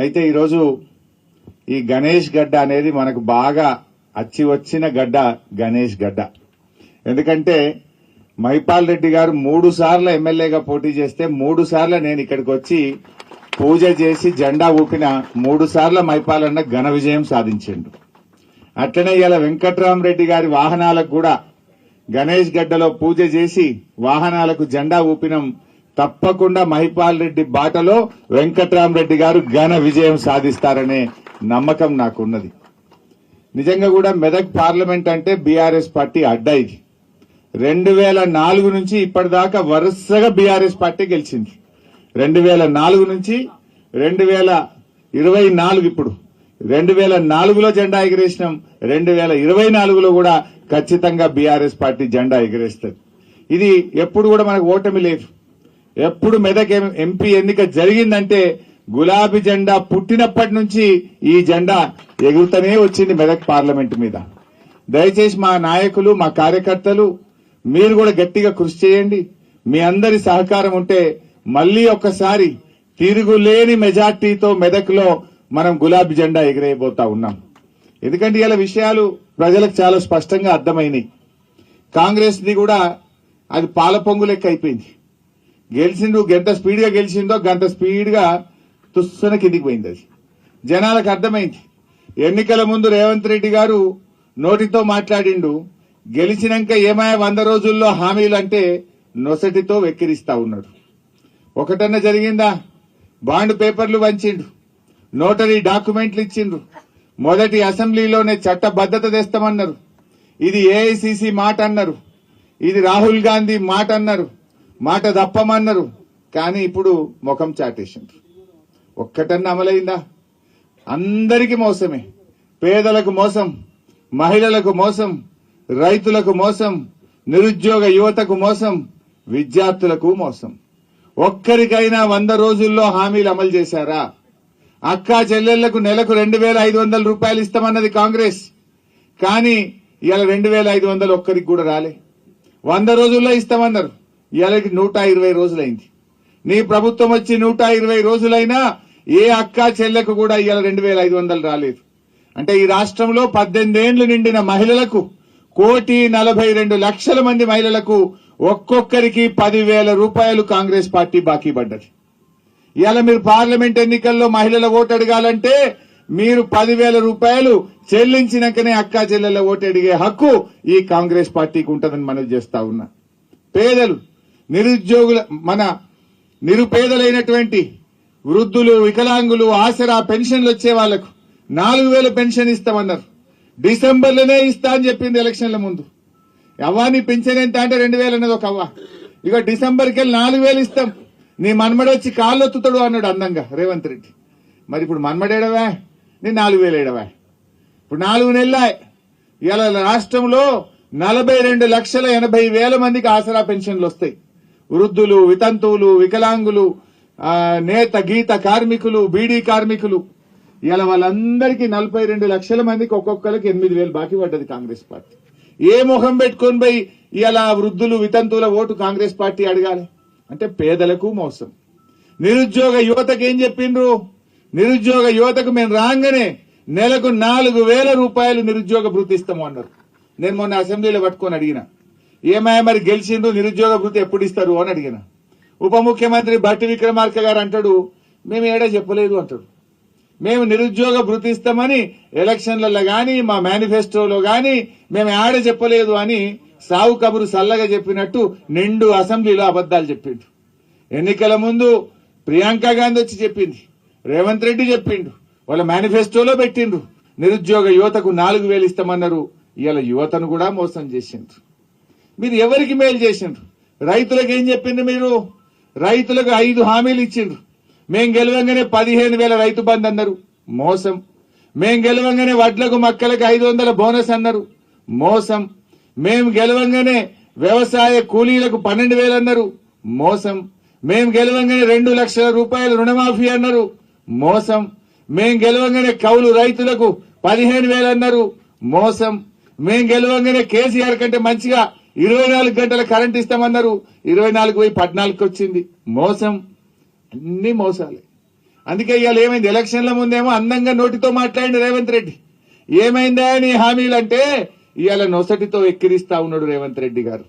అయితే ఈరోజు ఈ గణేష్ గడ్డ అనేది మనకు బాగా అచ్చి వచ్చిన గడ్డ గణేష్ గడ్డ. ఎందుకంటే మైపాల్ రెడ్డి గారు మూడు సార్లు ఎమ్మెల్యేగా పోటీ చేస్తే మూడు సార్లు నేను ఇక్కడికి వచ్చి పూజ చేసి జెండా ఊపిన మూడు సార్ల మైపాలన్న ఘన విజయం సాధించిండు. అట్లనే ఇలా వెంకట్రామరెడ్డి గారి వాహనాలకు కూడా గణేష్ గడ్డలో పూజ చేసి వాహనాలకు జెండా ఊపినం తప్పకుండా మహిపాల్ రెడ్డి బాటలో వెంకట్రామరెడ్డి గారు ఘన విజయం సాధిస్తారనే నమ్మకం నాకున్నది. నిజంగా కూడా మెదక్ పార్లమెంట్ అంటే బీఆర్ఎస్ పార్టీ అడ్డా ఇది. రెండు వేల నాలుగు నుంచి ఇప్పటిదాకా వరుసగా బీఆర్ఎస్ పార్టీ గెలిచింది. రెండు వేల నాలుగు నుంచి రెండు వేల ఇరవై నాలుగు ఇప్పుడు. రెండు వేల నాలుగులో జెండా ఎగిరేసినాం. రెండు వేల ఇరవై నాలుగులో కూడా ఖచ్చితంగా బీఆర్ఎస్ పార్టీ జెండా ఎగిరేస్తుంది. ఇది ఎప్పుడు కూడా మనకు ఓటమి లేదు. ఎప్పుడు మెదక్ ఎంపీ ఎన్నిక జరిగిందంటే గులాబీ జెండా పుట్టినప్పటి నుంచి ఈ జెండా ఎగురుతూనే వచ్చింది మెదక్ పార్లమెంట్ మీద. దయచేసి మా నాయకులు మా కార్యకర్తలు మీరు కూడా గట్టిగా కృషి చేయండి. మీ అందరి సహకారం ఉంటే మళ్ళీ ఒక్కసారి తిరుగులేని మెజార్టీతో మెదక్లో మనం గులాబీ జెండా ఎగిరేయబోతా ఉన్నాం. ఎందుకంటే ఇలా విషయాలు ప్రజలకు చాలా స్పష్టంగా అర్థమైనాయి. కాంగ్రెస్ది కూడా అది పాల పొంగు లెక్క అయిపోయింది. గెలిచిండు గంట స్పీడ్గా గెలిచిందో గంట స్పీడ్గా తుస్సున కిందికి పోయింది అది. జనాలకు అర్థమైంది. ఎన్నికల ముందు రేవంత్ రెడ్డి గారు నోటితో మాట్లాడిండు గెలిచినాక ఏమాయ వంద రోజుల్లో హామీలు అంటే నొసటితో వెక్కిరిస్తా ఉన్నాడు. ఒకటన్నా జరిగిందా? బాండ్ పేపర్లు వంచిండు నోటరీ డాక్యుమెంట్లు ఇచ్చిండ్రు మొదటి అసెంబ్లీలోనే చట్టబద్ధత తెస్తామన్నారు. ఇది ఏఐసిసి మాట అన్నారు ఇది రాహుల్ గాంధీ మాట అన్నారు మాట తప్పమన్నారు. కానీ ఇప్పుడు ముఖం చాటేసిండ్రు. ఒక్కటన్నా అమలైందా? అందరికీ మోసమే. పేదలకు మోసం మహిళలకు మోసం రైతులకు మోసం నిరుద్యోగ యువతకు మోసం విద్యార్థులకు మోసం. ఒక్కరికైనా వంద రోజుల్లో హామీలు అమలు చేశారా? అక్కా చెల్లెళ్ళకు నెలకు రెండు వేల ఐదు వందల రూపాయలు ఇస్తామన్నది కాంగ్రెస్. కానీ ఇవాళ రెండు వేల ఐదు వందలు ఒక్కరికి కూడా రాలే. వంద రోజుల్లో ఇస్తామన్నారు. ఇవాళకి నూట ఇరవై రోజులైంది. నీ ప్రభుత్వం వచ్చి నూట ఇరవై రోజులైనా ఏ అక్క చెల్లెకు కూడా ఇవాళ రెండు వేల ఐదు వందలు రాలేదు. అంటే ఈ రాష్ట్రంలో పద్దెనిమిది ఏండ్లు నిండిన మహిళలకు కోటి నలభై రెండు లక్షల మంది మహిళలకు ఒక్కొక్కరికి పదివేల రూపాయలు కాంగ్రెస్ పార్టీ బాకీ పడ్డది. ఇవాళ మీరు పార్లమెంట్ ఎన్నికల్లో మహిళల ఓటు అడగాలంటే మీరు పదివేల రూపాయలు చెల్లించినాకనే అక్కా చెల్లెల ఓటు అడిగే హక్కు ఈ కాంగ్రెస్ పార్టీకి ఉంటుందని మనం చేస్తా ఉన్నా. పేదలు నిరుద్యోగుల మన నిరుపేదలైనటువంటి వృద్ధులు వికలాంగులు ఆసరా పెన్షన్లు వచ్చే వాళ్ళకు నాలుగు వేల పెన్షన్ ఇస్తామన్నారు. డిసెంబర్లోనే ఇస్తా అని చెప్పింది ఎలక్షన్ల ముందు. అవ్వాని పెన్షన్ ఎంత అంటే రెండు వేలు అన్నది ఒక అవ్వ ఇక డిసెంబర్కి వెళ్ళి నాలుగు వేలు ఇస్తాం. నీ మన్మడొచ్చి కాళ్ళొత్తుతాడు కాళ్ళు ఒత్తుతాడు అన్నాడు అందంగా రేవంత్ రెడ్డి. మరి ఇప్పుడు మన్మడేడవా నీ నాలుగు వేలు ఏడవా? ఇప్పుడు నాలుగు నెలలా ఇలా రాష్ట్రంలో నలభై రెండు లక్షల ఎనభై వేల మందికి ఆసరా పెన్షన్లు వస్తాయి. వృద్ధులు వితంతువులు వికలాంగులు నేత గీత కార్మికులు బీడీ కార్మికులు ఇలా వాళ్ళందరికీ నలభై రెండు లక్షల మందికి ఒక్కొక్కరికి ఎనిమిది వేలు బాకీ పడ్డది కాంగ్రెస్ పార్టీ. ఏ ముఖం పెట్టుకొని పోయి ఇలా వృద్ధులు వితంతువుల ఓటు కాంగ్రెస్ పార్టీ అడగాలి? అంటే పేదలకు మోసం. నిరుద్యోగ యువతకు ఏం చెప్పిండ్రు? నిరుద్యోగ యువతకు మేము రాగానే నెలకు నాలుగు వేల రూపాయలు నిరుద్యోగ భృతి ఇస్తాము అన్నారు. నేను మొన్న అసెంబ్లీలో పట్టుకొని అడిగినా. ఏమయ్యా మరి గెలిచిండ్రు నిరుద్యోగ భృతి ఎప్పుడు ఇస్తారు అని అడిగిన. ఉప ముఖ్యమంత్రి భట్టి విక్రమార్క గారు అంటాడు మేము ఏడా చెప్పలేదు అంటాడు. మేము నిరుద్యోగ భృతి ఇస్తామని ఎలక్షన్లలో కానీ మా మేనిఫెస్టోలో కానీ మేము ఆడ చెప్పలేదు అని సావు కబురు సల్లగా చెప్పినట్టు నిండు అసెంబ్లీలో అబద్దాలు చెప్పిండు. ఎన్నికల ముందు ప్రియాంక గాంధీ వచ్చి చెప్పింది రేవంత్ రెడ్డి చెప్పిండు వాళ్ళ మేనిఫెస్టోలో పెట్టిండ్రు నిరుద్యోగ యువతకు నాలుగు వేలు ఇస్తామన్నారు. ఇవాళ యువతను కూడా మోసం చేసిండ్రు. మీరు ఎవరికి మేలు చేసిండ్రు? రైతులకు ఏం చెప్పిండ్రు మీరు? రైతులకు ఐదు హామీలు ఇచ్చిండ్రు. మేం గెలవంగానే పదిహేను వేల రైతు బంద్ అన్నారు. మోసం. మేం గెలవంగానే వడ్లకు మక్కలకు ఐదు వందల బోనస్ అన్నారు. మోసం. మేం గెలవంగానే వ్యవసాయ కూలీలకు పన్నెండు వేలు అన్నారు. మోసం. మేం గెలవంగానే రెండు లక్షల రూపాయల రుణమాఫీ అన్నారు. మోసం. మేం గెలవంగానే కౌలు రైతులకు పదిహేను వేలు అన్నారు. మోసం. మేం గెలవంగానే కేసీఆర్ కంటే మంచిగా ఇరవై నాలుగు గంటల కరెంట్ ఇస్తామన్నారు. ఇరవై నాలుగు పోయి పద్నాలుగుకి వచ్చింది. మోసం. అన్ని మోసాలే. అందుకే ఇవాళ ఏమైంది? ఎలక్షన్ల ముందేమో అందంగా నోటితో మాట్లాడి రేవంత్ రెడ్డి. ఏమైందా నీ హామీలు అంటే ఇవాళ నొసటితో ఎక్కిరిస్తా ఉన్నాడు రేవంత్ రెడ్డి గారు.